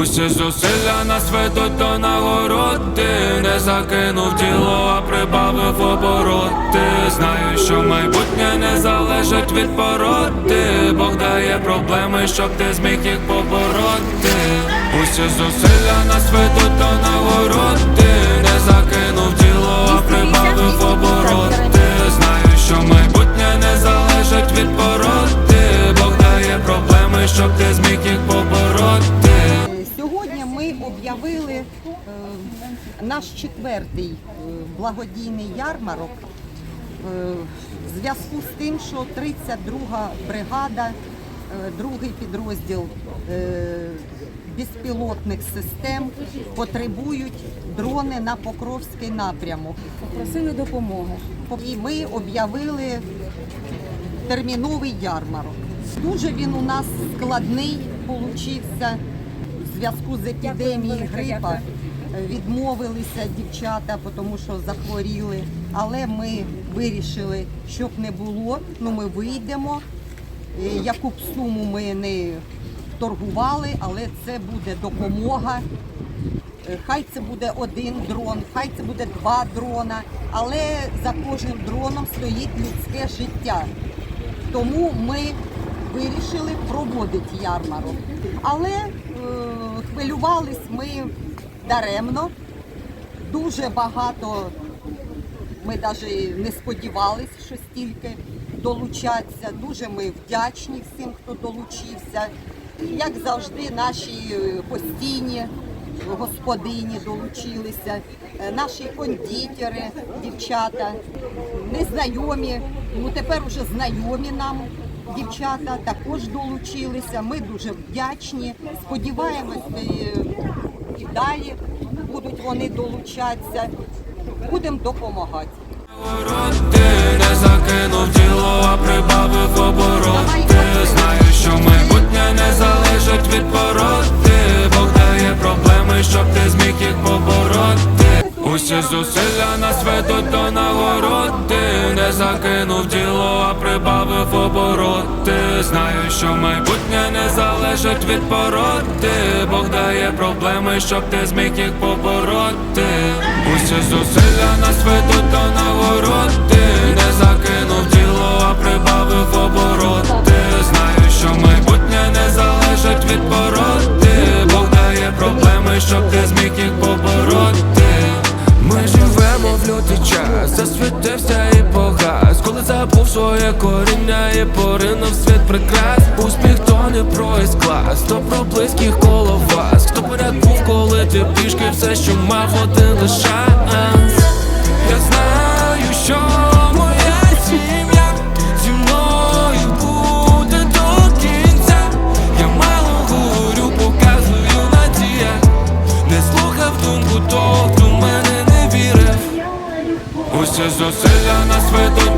Усі зусилля нас ведуть до нагороди Не закинув діло, а прибавив обороти. Знаю, що майбутнє не залежить від породи. Бог дає проблеми, щоб ти зміг їх побороти. Усі зусилля нас ведуть до нагороди Не закинув діло, а прибавив обороти. Знаю, що майбутнє не залежить від породи. Бог дає проблеми, щоб ти зміг їх побороти об'явили е, наш четвертий е, благодійний ярмарок е, в зв'язку з тим, що 32-га бригада, другий підрозділ безпілотних систем потребують дрони на Покровський напрямок. Просили допомоги. І ми об'явили терміновий ярмарок. Дуже він у нас складний получився зв'язку з епідемією грипа. Е, Відмовилися дівчата, тому що захворіли. Але ми вирішили, щоб не було. Ну ми вийдемо. Е, Яку б суму ми не торгували, але це буде допомога. Е, Хай це буде один дрон, хай це буде два дрона, але за кожним дроном стоїть людське життя. Тому ми вирішили проводити ярмарок. Але хвилювались ми даремно. Дуже багато ми навіть не сподівалися, що стільки долучаться. Дуже ми вдячні всім, хто долучився. Як завжди, наші постійні господині долучилися, е, наші кондитери, дівчата, незнайомі, ну тепер уже знайомі нам дівчата також долучилися. Ми дуже вдячні. Сподіваємось, е, і далі будуть вони долучатися. Будемо допомагати. Обороти не закинув діло, а прибавив обороти Знаю, що майбутнє не залежить від породи Бог дає проблеми, щоб ти зміг їх побороти Усі зусилля нас ведуть до нагороди Не закинув діло, а прибавив Знаю, що майбутнє не залежить від породи Бог дає проблеми, щоб ти зміг їх побороти. Усі зусилля нас ведуть до нагороди Не закинув діло, а прибавив обороти. Знаю, що майбутнє не залежить від породи Бог дає проблеми, щоб ти зміг їх побороти. Ми живемо в лютий час, засвітився і погас Коли забув своє коріння і поринув світ прикрас. Успіх то не про із клас, то про близьких коло вас. Хто поряд був, коли ти пішки все, що мав один лише шанс Я знаю, що моя сім'я зі мною буде до кінця. Я мало говорю, показую надія. Не слухав думку того, хто мене не вірив. Усі зусилля нас ведуть